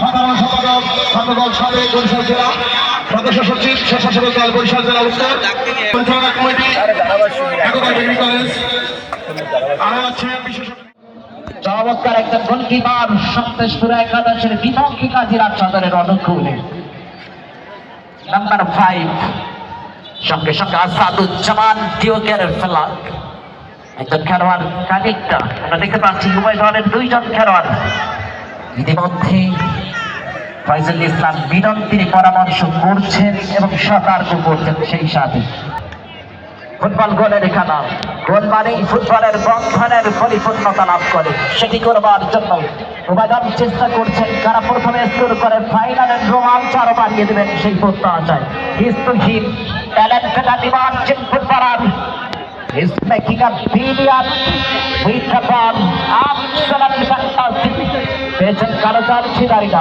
সাধারণ সম্পাদক ছাত্রদল সাবেক চমৎকার একটা গোলকিপার সন্তেশপুর একাদশের বিপক্ষে কাজিরাট সদরের অনুকূলে। নাম্বার ফাইভ সঙ্গে সঙ্গে আসাদুজ্জামান ডিওকের ফেলাক একজন খেলোয়াড় খানিকটা আমরা দেখতে পাচ্ছি উভয় দলের দুইজন খেলোয়াড়। ইতিমধ্যে ফয়জুল ইসলাম বিনন তিনি পরামর্শ করছেন এবং সতর্ক করছেন সেই সাথে। ফুটবল গোলের খেলা। গোল মানেই ফুটবলের বন্ধনের পরিপূর্ণতা লাভ করে। সেটি করবার জন্য উপাদান চেষ্টা করছেন। কারা প্রথমে শুরু করে ফাইনালের রোমাঞ্চ আরও বাড়িয়ে দেবেন সেই প্রত্যাশায়। হিস্তুহীন নির্বাচন footballer is making a billion with the bomb. Absolutely fantastic. কালো চাল ছিদারিকা